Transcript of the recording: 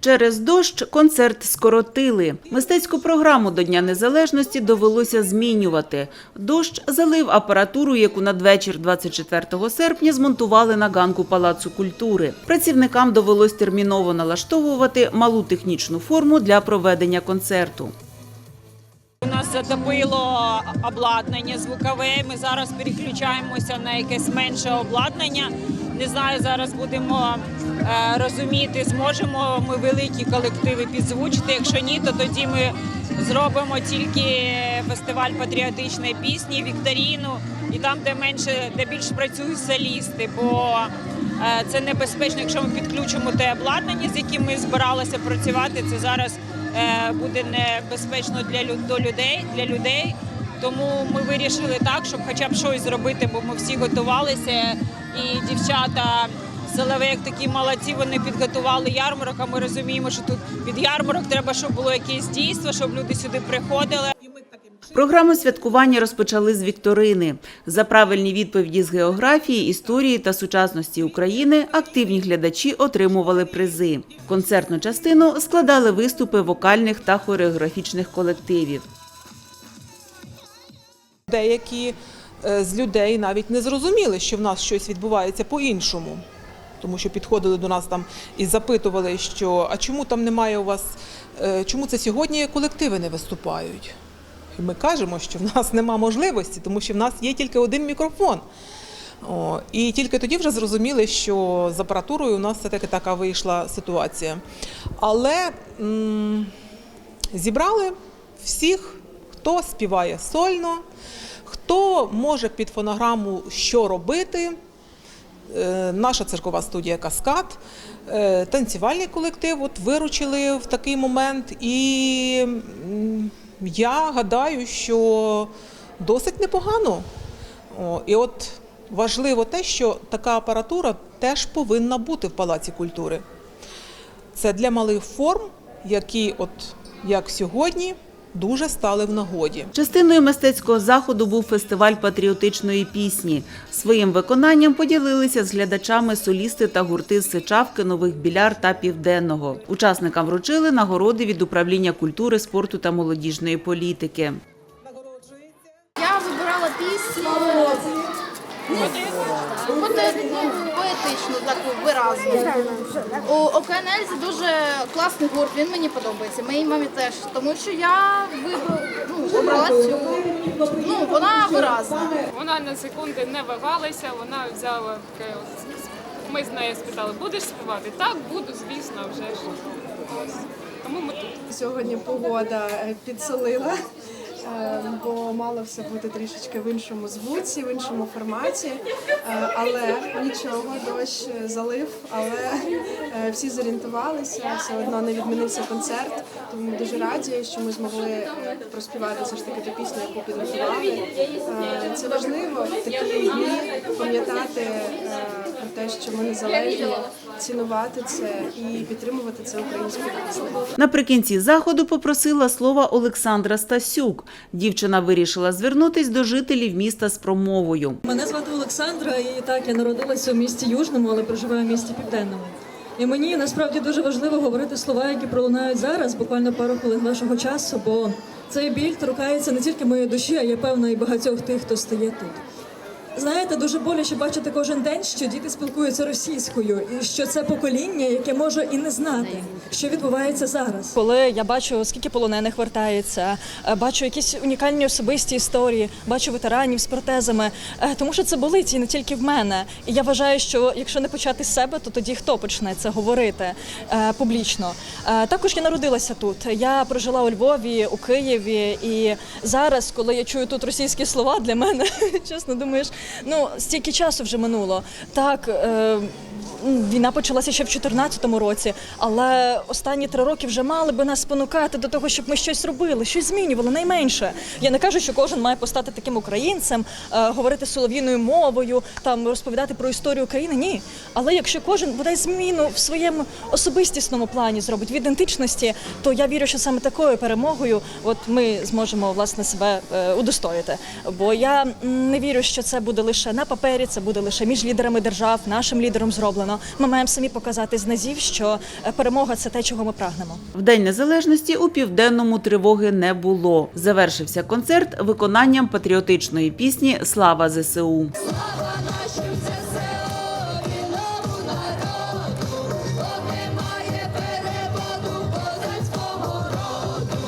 Через дощ концерт скоротили. Мистецьку програму до Дня Незалежності довелося змінювати. Дощ залив апаратуру, яку надвечір 24 серпня змонтували на ганку Палацу культури. Працівникам довелось терміново налаштовувати малу технічну форму для проведення концерту. У нас затопило обладнання звукове. Ми зараз переключаємося на якесь менше обладнання. Не знаю, зараз будемо розуміти, зможемо ми великі колективи підзвучити. Якщо ні, то тоді ми зробимо тільки фестиваль патріотичної пісні, вікторіну, і там, де менше, де більше працюють солісти, бо е, це небезпечно, якщо ми підключимо те обладнання, з яким ми збиралися працювати. Це зараз е, буде небезпечно для людей для людей. Тому ми вирішили так, щоб хоча б щось зробити, бо ми всі готувалися. І дівчата Соловейк такі молодці, вони підготували ярмарок. А ми розуміємо, що тут під ярмарок треба, щоб було якесь дійство, щоб люди сюди приходили. Програму святкування розпочали з вікторини. За правильні відповіді з географії, історії та сучасності України активні глядачі отримували призи. Концертну частину складали виступи вокальних та хореографічних колективів. Деякі е, з людей навіть не зрозуміли, що в нас щось відбувається по-іншому. Тому що підходили до нас там і запитували, що а чому там немає у вас, е, чому це сьогодні колективи не виступають? І ми кажемо, що в нас нема можливості, тому що в нас є тільки один мікрофон. О, і тільки тоді вже зрозуміли, що з апаратурою у нас все-таки така вийшла ситуація. Але м, зібрали всіх, хто співає сольно, хто може під фонограму що робити. Е, Наша циркова студія Каскад, е, танцювальний колектив от виручили в такий момент. І я гадаю, що досить непогано. І от важливо те, що така апаратура теж повинна бути в Палаці культури. Це для малих форм, які, от як сьогодні, дуже стали в нагоді. Частиною мистецького заходу був фестиваль патріотичної пісні. Своїм виконанням поділилися з глядачами солісти та гурти з Сичавки, Нових Біляр та Південного. Учасникам вручили нагороди від управління культури, спорту та молодіжної політики. Я вибирала пісню поте- ну, поетичну, таку виразну. У це дуже класний гурт, він мені подобається. Моїй мамі теж. Тому що я вибрала, ну, обрала цю. Ну, вона виразна. Вона на секунди не вагалася, вона взяла таке. Ми з нею спитали, будеш співати? Так, буду, звісно, вже ж. Ось. Тому ми тут. Сьогодні погода е, підсолила, бо мало все бути трішечки в іншому звуці, в іншому форматі. Е, Але нічого, дощ залив, але е, всі зорієнтувалися, все одно не відмінився концерт. Тому дуже раді, що ми змогли е, проспівати все ж таки ту пісню, яку підготували. Е, Це важливо в такі дні пам'ятати е, про те, що ми незалежні, цінувати це і підтримувати це українську пісню. Наприкінці заходу попросила слова Олександра Стасюк. Дівчина вирішила звернутись до жителів міста з промовою. Мене звати Олександра, і так я народилася у місті Южному, але проживаю в місті Південному. І мені насправді дуже важливо говорити слова, які пролунають зараз, буквально пару хвилин вашого часу, бо цей біль торкається не тільки моєї душі, а я певна і багатьох тих, хто стає тут. Знаєте, дуже боляче бачити кожен день, що діти спілкуються російською, і що це покоління, яке може і не знати, що відбувається зараз. Коли я бачу, скільки полонених вертається, е, бачу якісь унікальні особисті історії, бачу ветеранів з протезами, е, тому що це болить і не тільки в мене. І я вважаю, що якщо не почати з себе, то тоді хто почне це говорити е, публічно. Також я народилася тут. Я прожила у Львові, у Києві, і зараз, коли я чую тут російські слова, для мене чесно думаєш, ну стільки часу вже минуло. Так. Е, Війна почалася ще в 2014 році, але останні три роки вже мали би нас спонукати до того, щоб ми щось робили, щось змінювали найменше. Я не кажу, що кожен має постати таким українцем, е, говорити солов'їною мовою, там розповідати про історію України. Ні. Але якщо кожен бодай зміну в своєму особистісному плані зробить в ідентичності, то я вірю, що саме такою перемогою, от ми зможемо власне себе е, удостоїти. Бо я не вірю, що це буде лише на папері, це буде лише між лідерами держав, нашим лідером зроблено. Напевно, ми маємо самі показати з низів, що е, перемога це те, чого ми прагнемо. В День Незалежності у південному тривоги не було. Завершився концерт виконанням патріотичної пісні Слава ЗСУ.